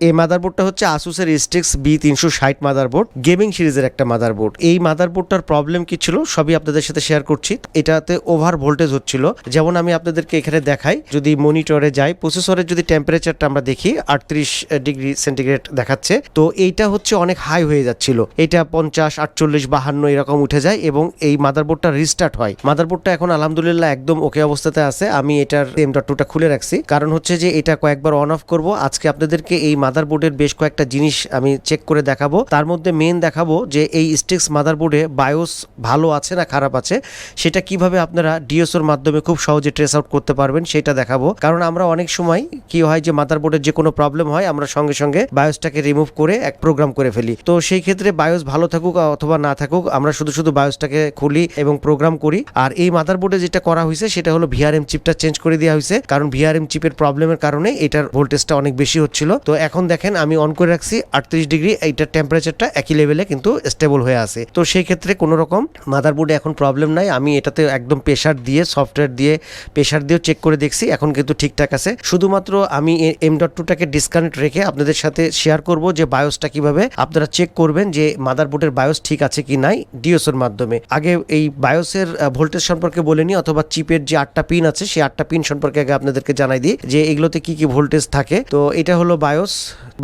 এই মাদারবোর্ডটা হচ্ছে আসুসের sticks B তিনশো ষাট মাদারবোর্ড গেমিং সিরিজের একটা মাদারবোর্ড এই মাদারবোর্ডটার প্রবলেম কি ছিল? সবই আপনাদের সাথে শেয়ার করছি। এটাতে ওভার ভোল্টেজ হচ্ছিল। যেমন আমি আপনাদেরকে এখানে দেখাই, যদি মনিটরে যাই প্রসেসরের যদি টেম্পারেচারটা আমরা দেখি, আটত্রিশ ডিগ্রি সেন্টিগ্রেড দেখাচ্ছে, তো এইটা হচ্ছে অনেক হাই হয়ে যাচ্ছিল। এটা পঞ্চাশ, আটচল্লিশ, বাহান্ন এরকম উঠে যায় এবং এই মাদারবোর্ডটা রিস্টার্ট হয়। মাদারবোর্ডটা এখন আলহামদুলিল্লাহ একদম ওকে অবস্থাতে আছে। আমি এটার এম ডট টুটা খুলে রাখছি। কারণ হচ্ছে যে এটা কয়েকবার অন অফ করব। আজকে আপনাদেরকে এই মাদারবোর্ডের বেশ কয়েকটা জিনিস আমি চেক করে দেখাবো। তার মধ্যে মেন দেখাবো যে এই স্টিক্স মাদারবোর্ডে বায়োস ভালো আছে না খারাপ আছে, সেটা কীভাবে আপনারা ডিএসওর মাধ্যমে খুব সহজে ট্রেস আউট করতে পারবেন সেটা দেখাবো। কারণ আমরা অনেক সময় কি হয় যে মাদারবোর্ডের যে কোনো প্রবলেম হয়, আমরা সঙ্গে সঙ্গে বায়োসটাকে রিমুভ করে এক প্রোগ্রাম করে ফেলি। তো সেই ক্ষেত্রে বায়োস ভালো থাকুক অথবা না থাকুক, আমরা শুধু শুধু বায়োসটাকে খুলি এবং প্রোগ্রাম করি। আর এই মাদারবোর্ডে যেটা করা হয়েছে, সেটা হলো ভিআরএম চিপটা চেঞ্জ করে দেওয়া হয়েছে। কারণ ভিআরএম চিপের প্রবলেমের কারণে এটার ভোল্টেজটা অনেক বেশি হচ্ছিল। তো এখন দেখেন আমি অন করে রাখছি আটত্রিশ ডিগ্রি, এইটার টেম্পারেচারটা একই লেভেলে কিন্তু স্টেবল হয়ে আছে। তো সেই ক্ষেত্রে কোনো রকম মাদারবোর্ডে এখন প্রবলেম নাই। আমি এটাতে একদম প্রেশার দিয়ে সফটওয়্যার দিয়ে প্রেশার দিয়েও চেক করে দেখছি, এখন কিন্তু ঠিকঠাক আছে। শুধুমাত্র আমি এম ডট টুটাকে ডিসকানেক্ট রেখে আপনাদের সাথে শেয়ার করব যে বায়োসটা কীভাবে আপনারা চেক করবেন যে মাদারবোর্ডের বায়োস ঠিক আছে কি নাই ডিওসের মাধ্যমে। আগে এই বায়োসের ভোল্টেজ সম্পর্কে বলে নিই, অথবা চিপের যে আটটা পিন আছে, সেই আটটা পিন সম্পর্কে আগে আপনাদেরকে জানাই দিই যে এগুলোতে কি কি ভোল্টেজ থাকে। তো এটা হলো বায়োস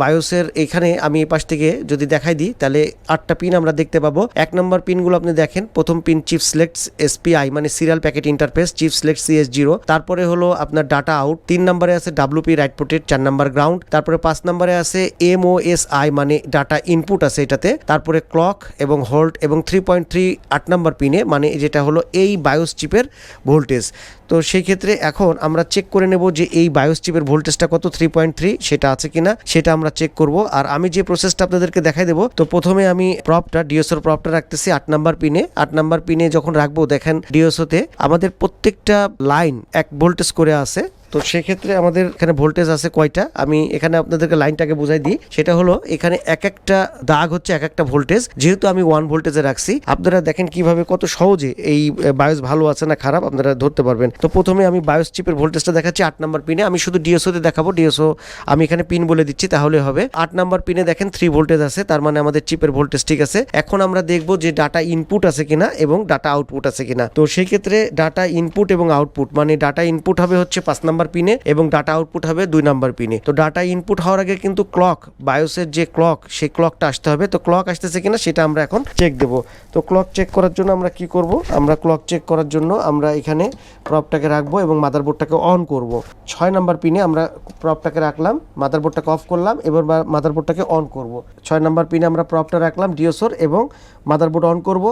বায়োসের এখানে আমি এই পাশ থেকে যদি দেখাই দিই, তাহলে আটটা পিন আমরা দেখতে পাবো। এক নম্বর পিনগুলো আপনি দেখেন, প্রথম পিন চিপ সিলেক্ট এসপিআই মানে serial packet interface chip select CS zero তারপরে হলো আপনার ডাটা আউট তিন নম্বরে আছে ডাব্লুপি রাইট পোর্টেড চার নাম্বার গ্রাউন্ড তারপরে পাঁচ নম্বরে আছে এম ও এস আই মানে ডাটা ইনপুট আছে এটাতে, তারপরে ক্লক এবং হোল্ড এবং থ্রি পয়েন্ট থ্রি আট নম্বর পিনে মানে যেটা হলো এই বায়োস চিপের ভোল্টেজ তো সেই ক্ষেত্রে এখন আমরা চেক করে নেব যে এই বায়োস্টিপের ভোল্টেজটা কত থ্রি পয়েন্ট থ্রি সেটা আছে কিনা, সেটা আমরা চেক করব। আর আমি যে প্রসেসটা আপনাদেরকে দেখাই দেবো, তো প্রথমে আমি প্রপটা ডিওসোর প্রপটা রাখতেছি আট নাম্বার পিনে আট নাম্বার পিনে যখন রাখব, দেখেন ডিওসোতে আমাদের প্রত্যেকটা লাইন এক ভোল্টেজ করে আছে। তো সেক্ষেত্রে আমাদের এখানে ভোল্টেজ আছে কয়টা? আমি এখানে আপনাদেরকে লাইনটাকে বুঝাই দিই। সেটা হলো, এখানে এক একটা দাগ হচ্ছে এক একটা ভোল্টেজ যেহেতু আমি ওয়ান ভোল্টেজে রাখছি, আপনারা দেখেন কীভাবে কত সহজে এই বায়োস ভালো আছে না খারাপ আপনারা ধরতে পারবেন। তো প্রথমে আমি বায়োস চিপের ভোল্টেজটা দেখাচ্ছি আট নাম্বার পিনে আমি শুধু ডিএসওতে দেখাবো। ডিএসও আমি এখানে পিন বলে দিচ্ছি, তাহলে হবে। আট নাম্বার পিনে দেখেন থ্রি ভোল্টেজ আছে, তার মানে আমাদের চিপের ভোল্টেজ ঠিক আছে। এখন আমরা দেখব যে ডাটা ইনপুট আছে কিনা এবং ডাটা আউটপুট আছে কিনা। তো সেই ক্ষেত্রে ডাটা ইনপুট এবং আউটপুট মানে ডাটা ইনপুট হবে হচ্ছে পাঁচ নাম্বার পিনে এবং ডাটা আউটপুট হবে দুই নাম্বার পিনে। তো ডাটা ইনপুট হওয়ার আগে কিন্তু ক্লক, বায়োসের যে ক্লক, সেই ক্লকটা আসতে হবে। তো ক্লক আসতেছে কিনা সেটা আমরা এখন চেক দেব। তো ক্লক চেক করার জন্য আমরা কি করব? আমরা ক্লক চেক করার জন্য আমরা এখানে প্রপটাকে রাখব এবং মাদারবোর্ডটাকে অন করব। ছয় নাম্বার পিনে আমরা প্রপটাকে রাখলাম, মাদারবোর্ডটাকে অফ করলাম, এবার মাদারবোর্ডটাকে অন করব। ছয় নাম্বার পিনে আমরা প্রপটা রাখলাম, ডিওসোর, এবং মাদারবোর্ড অন করব।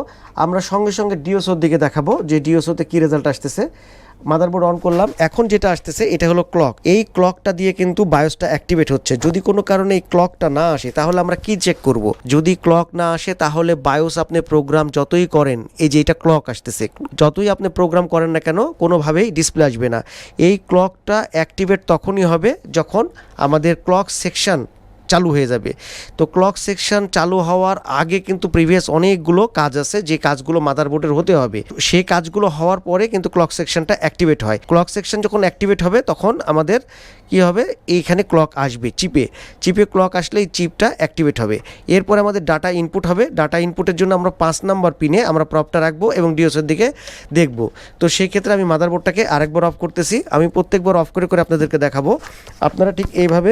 আমরা সঙ্গে সঙ্গে ডিওসোর দিকে দেখাবো, যে ডিওসোতে কি রেজাল্ট আসতেছে। মাদারবোর্ড অন করলাম। এখন যেটা আসতেছে, এটা হলো ক্লক। এই ক্লকটা দিয়ে কিন্তু বায়োসটা অ্যাক্টিভেট হচ্ছে। যদি কোনো কারণে এই ক্লকটা না আসে, তাহলে আমরা কি চেক করব? যদি ক্লক না আসে, তাহলে বায়োস আপনি প্রোগ্রাম যতই করেন, এই যে এটা ক্লক আসতেছে, যতই আপনি প্রোগ্রাম করেন না কেন, কোনোভাবেই ডিসপ্লে আসবে না। এই ক্লকটা অ্যাক্টিভেট তখনই হবে যখন আমাদের ক্লক সেকশন চালু হয়ে যাবে। তো ক্লক সেকশন চালু হওয়ার আগে কিন্তু প্রিভিয়াস অনেকগুলো কাজ আছে, যে কাজগুলো মাদারবোর্ডের হতে হবে। সেই কাজগুলো হওয়ার পরে কিন্তু ক্লক সেকশনটা অ্যাক্টিভেট হয়। ক্লক সেকশন যখন অ্যাক্টিভেট হবে, তখন আমাদের কি হবে? এইখানে ক্লক আসবে চিপে চিপে ক্লক আসলে এই চিপটা অ্যাক্টিভেট হবে। এরপরে আমাদের ডাটা ইনপুট হবে। ডাটা ইনপুটের জন্য আমরা পাঁচ নাম্বার পিনে আমরা প্রপটা রাখব এবং ডিওসের দিকে দেখব। তো সেই ক্ষেত্রে আমি মাদারবোর্ডটাকে আরেকবার অফ করতেছি। আমি প্রত্যেকবার অফ করে করে আপনাদেরকে দেখাবো। আপনারা ঠিক এইভাবে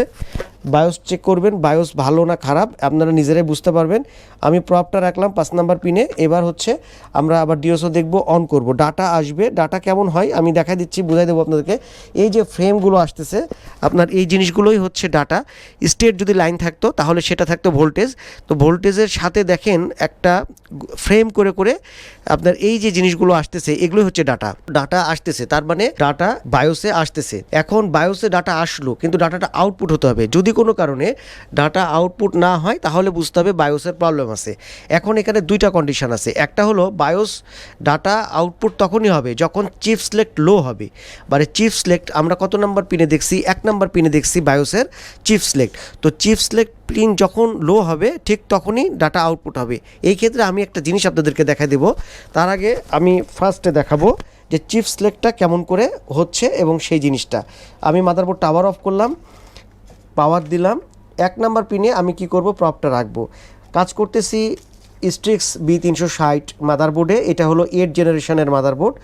বায়োস চেক করবেন, বায়োস ভালো না খারাপ, আপনারা নিজেরাই বুঝতে পারবেন। আমি প্রপটা রাখলাম পাঁচ নাম্বার পিনে এবার হচ্ছে আমরা আবার ডিওসও দেখব অন করব। ডাটা আসবে ডাটা কেমন হয় আমি দেখাই দিচ্ছি, বুঝাই দেবো আপনাদেরকে। এই যে ফ্রেমগুলো আসতেছে, আপনার এই জিনিসগুলোই হচ্ছে ডাটা স্টেট যদি লাইন থাকতো, তাহলে সেটা থাকতো ভোল্টেজ তো ভোল্টেজের সাথে দেখেন একটা ফ্রেম করে করে আপনার এই যে জিনিসগুলো আসতেছে, এগুলোই হচ্ছে ডাটা ডাটা আসতেছে, তার মানে ডাটা বায়োসে আসতেছে। এখন বায়োসে ডাটা আসলো, কিন্তু ডাটাটা আউটপুট হতে হবে। যদি কোনো কারণে ডাটা আউটপুট না হয়, তাহলে বুঝতে হবে বায়োসের প্রবলেম আছে। এখন এখানে দুইটা কন্ডিশন আছে। একটা হলো বায়োস ডাটা আউটপুট তখনই হবে যখন চিপ সিলেক্ট লো হবে। মানে চিপ সিলেক্ট আমরা কত নাম্বার পিনে দেখছি? এক নাম্বার পিনে দেখছি বায়োসের চিপ সিলেক্ট তো চিপ সিলেক্ট পিন যখন লো হবে, ঠিক তখনই ডাটা আউটপুট হবে। এই ক্ষেত্রে আমি একটা জিনিস আপনাদেরকে দেখা দেব। তার আগে আমি ফার্স্টে দেখাবো যে চিপ সিলেক্টটা কেমন করে হচ্ছে এবং সেই জিনিসটা। আমি মাদারবোর্ডটা আবার অফ করলাম। পাওয়ার দিলাম। এক নাম্বার পিনে আমি কি করব? প্রপটা রাখব। কাজ করতেছি স্ট্রিক্স বি তিনশো ষাট মাদারবোর্ডে এটা হলো এইট জেনারেশনের মাদারবোর্ড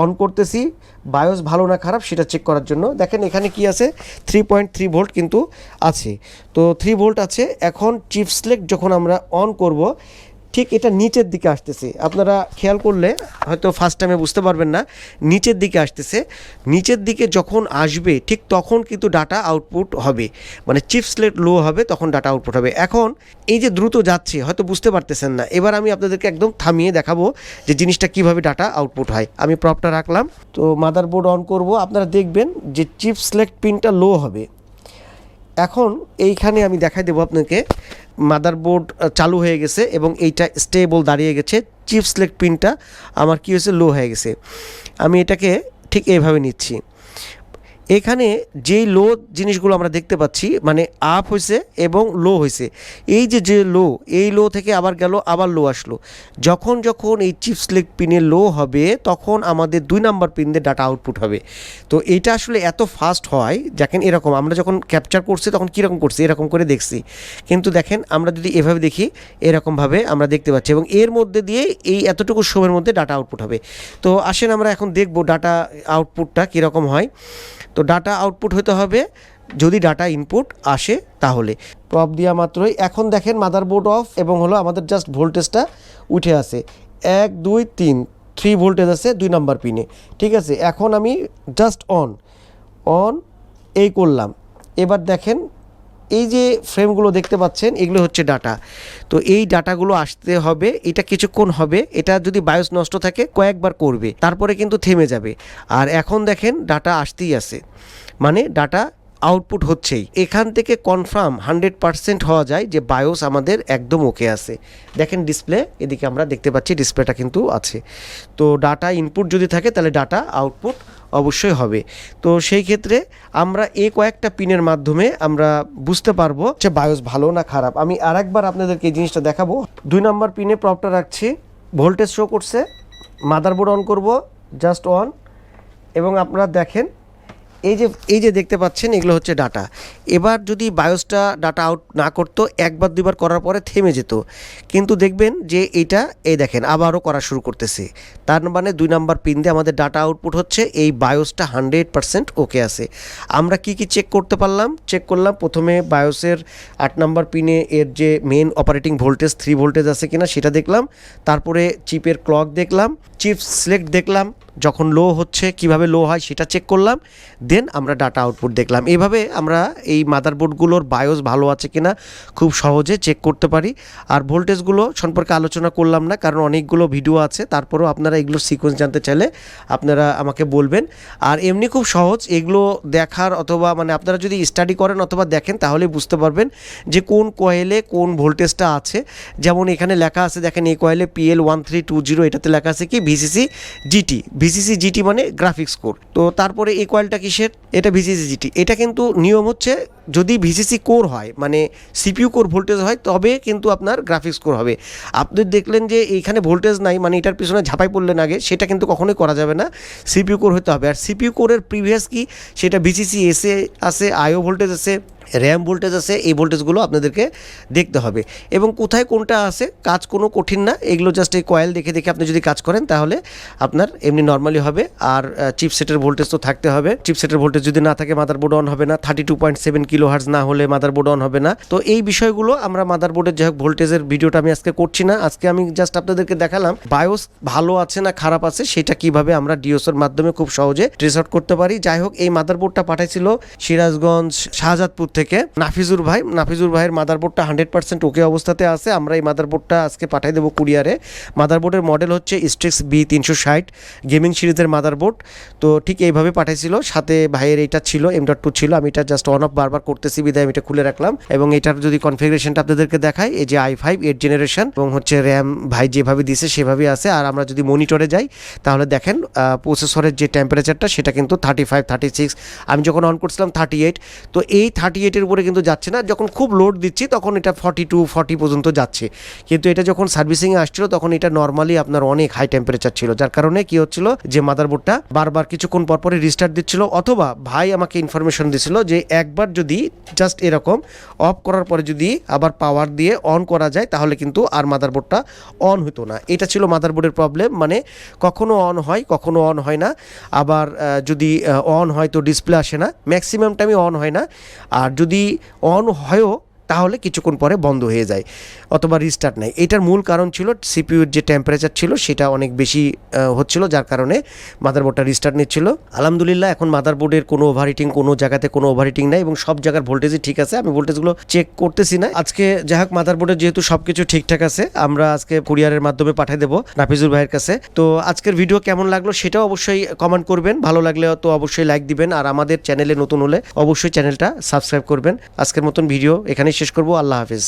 অন করতেছি বায়োস ভালো না খারাপ, সেটা চেক করার জন্য। দেখেন এখানে কি আছে? থ্রি পয়েন্ট থ্রি ভোল্ট কিন্তু আছে। তো থ্রি ভোল্ট আছে। এখন চিপ সিলেক্ট যখন আমরা অন করব ঠিক এটা নিচের দিকে আসতেছে। আপনারা খেয়াল করলে হয়তো ফার্স্ট টাইমে বুঝতে পারবেন না, নিচের দিকে আসতেছে। নিচের দিকে যখন আসবে, ঠিক তখন কিন্তু ডাটা আউটপুট হবে। মানে চিপ স্লেট লো হবে, তখন ডাটা আউটপুট হবে। এখন এই যে দ্রুত যাচ্ছে, হয়তো বুঝতে পারতেছেন না। এবার আমি আপনাদেরকে একদম থামিয়ে দেখাবো যে জিনিসটা কীভাবে ডাটা আউটপুট হয়। আমি প্রপটা রাখলাম। তো মাদারবোর্ড অন করব। আপনারা দেখবেন যে চিপ সিলেক্ট পিনটা লো হবে। এখন এইখানে আমি দেখাই দেবো আপনাকে। মাদারবোর্ড চালু হয়ে গেছে এবং এইটা স্টেবল দাঁড়িয়ে গেছে। চিপ সিলেক্ট পিনটা আমার কী হয়েছে লো হয়ে গেছে। আমি এটাকে ঠিক এইভাবে নিচ্ছি। এখানে যেই লো জিনিসগুলো আমরা দেখতে পাচ্ছি মানে আপ হয়েছে এবং লো হয়েছে এই যে যে লো এই লো থেকে আবার গেল, আবার লো আসলো। যখন যখন এই চিপস সিলেক্ট পিনে লো হবে, তখন আমাদের দুই নাম্বার পিন দিয়ে ডাটা আউটপুট হবে। তো এটা আসলে এত ফাস্ট হয়, দেখেন এরকম, আমরা যখন ক্যাপচার করছি, তখন কীরকম করছি, এরকম করে দেখছি। কিন্তু দেখেন, আমরা যদি এভাবে দেখি, এরকমভাবে আমরা দেখতে পাচ্ছি এবং এর মধ্যে দিয়ে এই এতটুকু সময়ের মধ্যে ডাটা আউটপুট হবে। তো আসেন আমরা এখন দেখব ডাটা আউটপুটটা কীরকম হয়। তো ডাটা আউটপুট হতে হবে। যদি ডাটা ইনপুট আসে তাহলে। প্রপ দেওয়া মাত্রই। এখন দেখেন মাদারবোর্ড অফ এবং হলো আমাদের জাস্ট ভোল্টেজটা উঠে আসে এক, দুই, তিন, থ্রি ভোল্টেজ আছে দুই নাম্বার পিনে। ঠিক আছে? এখন আমি জাস্ট অন। অন এই করলাম। এবার দেখেন এই যে ফ্রেমগুলো দেখতে পাচ্ছেন, এগুলো হচ্ছে ডাটা। তো এই ডাটাগুলো আসতে হবে, এটা কিছুক্ষণ হবে, এটা যদি বায়োস নষ্ট থাকে, কয়েকবার করবে, তারপরে কিন্তু থেমে যাবে। আর এখন দেখেন, ডাটা আসতেই আছে। মানে ডাটা আউটপুট হচ্ছেই। এখান থেকে কনফার্ম হান্ড্রেড পারসেন্ট হওয়া যায় যে বায়োস আমাদের একদম ওকে আছে। দেখেন ডিসপ্লে এদিকে আমরা দেখতে পাচ্ছি ডিসপ্লেটা কিন্তু আছে। তো ডাটা ইনপুট যদি থাকে, তাহলে ডাটা আউটপুট অবশ্যই হবে। তো সেই ক্ষেত্রে আমরা এই কয়েকটা পিনের মাধ্যমে আমরা বুঝতে পারব যে বায়োস ভালো না খারাপ। আমি আরেকবার আপনাদেরকে এই জিনিসটা দেখাবো। দুই নম্বর পিনে প্রপটা রাখছি। ভোল্টেজ শো করছে। মাদারবোর্ড অন করব জাস্ট অন এবং আপনারা দেখেন এই যে এই যে দেখতে পাচ্ছেন, এগুলো হচ্ছে ডাটা। এবার যদি বায়োসটা ডাটা আউট না করতো, একবার দুইবার করার পরে থেমে যেত। কিন্তু দেখবেন যে এটা এই দেখেন, আবারও করা শুরু করতেছে। তার মানে দুই নাম্বার পিন দিয়ে আমাদের ডাটা আউটপুট হচ্ছে, এই বায়োসটা হান্ড্রেড পারসেন্ট ওকে আছে। আমরা কি কি চেক করতে পারলাম? চেক করলাম, প্রথমে বায়োসের আট নাম্বার পিনে এর যে main operating voltage, three voltage আছে কিনা সেটা দেখলাম। তারপরে চিপের ক্লক দেখলাম, চিপ সিলেক্ট দেখলাম। যখন লো হচ্ছে, কীভাবে লো হয় সেটা চেক করলাম দেন আমরা ডাটা আউটপুট দেখলাম। এভাবে আমরা এই মাদারবোর্ডগুলোর বায়োস ভালো আছে কিনা খুব সহজে চেক করতে পারি। আর ভোল্টেজগুলো সম্পর্কে আলোচনা করলাম না, কারণ অনেকগুলো ভিডিও আছে, তারপরেও আপনারা এগুলোর সিকোয়েন্স জানতে চাইলে আপনারা আমাকে বলবেন। আর এমনি খুব সহজ, এগুলো দেখার অথবা মানে আপনারা যদি স্টাডি করেন অথবা দেখেন, তাহলে বুঝতে পারবেন যে কোন কয়েলে কোন ভোল্টেজটা আছে। যেমন এখানে লেখা আছে, দেখেন এই কয়েলে PL one three two zero এটাতে লেখা আছে কি? ভিসিসি জিটি ভিসিসি জিটি মানে গ্রাফিক্স কোর তো তারপরে এই কয়েলটা কিসের? এটা ভিসিসি জিটি এটা কিন্তু নিয়ম হচ্ছে যদি ভিসিসি কোর হয় মানে সিপিইউ কোর ভোল্টেজ হয়, তবে কিন্তু আপনার গ্রাফিক্স কোর হবে। আপনি দেখলেন যে এইখানে ভোল্টেজ নাই মানে এটার পিছনে ঝাঁপাই পড়লেন আগে, সেটা কিন্তু কখনোই করা যাবে না। সিপিইউ কোর হতে হবে। আর সিপিইউ কোরের প্রিভিয়াস কি? সেটা ভিসিসি এসে আছে আইও ভোল্টেজ আছে র্যাম ভোল্টেজ আছে, এই ভোল্টেজগুলো আপনাদেরকে দেখতে হবে। এবং কোথায় কোনটা আছে, কাজ কোনো কঠিন না, এগুলো জাস্ট এই কয়েল দেখে দেখে আপনি যদি কাজ করেন, তাহলে আপনার এমনি নর্মালি হবে। আর চিপসেটের ভোল্টেজ তো থাকতে হবে। চিপসেটের ভোল্টেজ যদি না থাকে মাদারবোর্ড অন হবে না thirty two point seven kilo hertz না হলে মাদারবোর্ড অন হবে না। তো এই বিষয়গুলো আমরা মাদারবোর্ডের যাই হোক, ভোল্টেজের ভিডিওটা আমি আজকে করছি না। আজকে আমি জাস্ট আপনাদেরকে দেখালাম বায়োস ভালো আছে না খারাপ আছে, সেটা কীভাবে আমরা ডিওসের মাধ্যমে খুব সহজে ট্রেস আউট করতে পারি। যাই হোক, এই মাদারবোর্ডটা পাঠাইছিল সিরাজগঞ্জ শাহজাদপুর থেকে। নাফিজুর ভাই, নাফিজুর ভাইয়ের মাদারবোর্ডটা হান্ড্রেড পার্সেন্ট ওকে অবস্থাতে আছে। আমরা এই মাদারবোর্ডটা আজকে পাঠাই দেবো কুরিয়ারে। মাদারবোর্ডের মডেল হচ্ছে স্ট্রিক্স বি তিনশো ষাট গেমিং সিরিজের মাদারবোর্ড তো ঠিক এইভাবে পাঠাইছিল। সাথে ভাইয়ের এটা ছিল এম ডট টু ছিল। আমি এটা জাস্ট অন অফ বারবার করতেছি, বিদায় আমি এটা খুলে রাখলাম। এবং এটার যদি কনফিগারেশনটা আপনাদেরকে দেখাই, এই যে আই ফাইভ এইট জেনারেশন এবং হচ্ছে র্যাম ভাই যেভাবে দিছে, সেভাবেই আছে। আর আমরা যদি মনিটরে যাই, তাহলে দেখেন প্রসেসরের যে টেম্পারেচারটা সেটা কিন্তু থার্টি ফাইভ থার্টি সিক্স আমি যখন অন করছিলাম থার্টি এইট তো এই থার্টি এইটের উপরে কিন্তু যাচ্ছে না। যখন খুব লোড দিচ্ছি, তখন এটা ফর্টি টু ফর্টি পর্যন্ত যাচ্ছে। কিন্তু এটা যখন সার্ভিসিংয়ে আসছিল, তখন এটা নর্মালি আপনার অনেক হাই টেম্পারেচার ছিল। যার কারণে কি হচ্ছিল, যে মাদারবোর্ডটা বারবার কিছুক্ষণ পর পরে রিস্টার্ট দিচ্ছিল, অথবা ভাই আমাকে ইনফরমেশন দিছিল যে একবার যদি জাস্ট এরকম অফ করার পরে যদি আবার পাওয়ার দিয়ে অন করা যায়, তাহলে কিন্তু আর মাদারবোর্ডটা অন হতো না। এটা ছিল মাদারবোর্ডের প্রবলেম মানে কখনো অন হয়, কখনো অন হয় না। আবার যদি অন হয় তো ডিসপ্লে আসে না। ম্যাক্সিমাম টাইমে অন হয় না। আর যদি অন হয়ও তাহলে কিছুক্ষণ পরে বন্ধ হয়ে যায়, অথবা রিস্টার্ট নেয়। এটার মূল কারণ ছিল সিপিউর যে টেম্পারেচার ছিল সেটা অনেক বেশি হচ্ছিল, যার কারণে মাদারবোর্ডটা রিস্টার্ট নিচ্ছিল। আলহামদুলিল্লাহ, এখন মাদারবোর্ডের কোনো ওভারহিটিং কোনো জায়গাতে কোনো ওভারহিটিং নাই এবং সব জায়গার ভোল্টেজই ঠিক আছে। আমি ভোল্টেজগুলো চেক করতেছি না। আজকে যাই হোক মাদারবোর্ডের যেহেতু সব কিছু ঠিকঠাক আছে, আমরা আজকে কুরিয়ারের মাধ্যমে পাঠিয়ে দেবো নাফিজুর ভাইয়ের কাছে। তো আজকের ভিডিও কেমন লাগল সেটাও অবশ্যই কমেন্ট করবেন। ভালো লাগলে তো অবশ্যই লাইক দিবেন। আর আমাদের চ্যানেলে নতুন হলে অবশ্যই চ্যানেলটা সাবস্ক্রাইব করবেন। আজকের মতন ভিডিও এখানেই শেষ করব। আল্লাহ হাফিজ।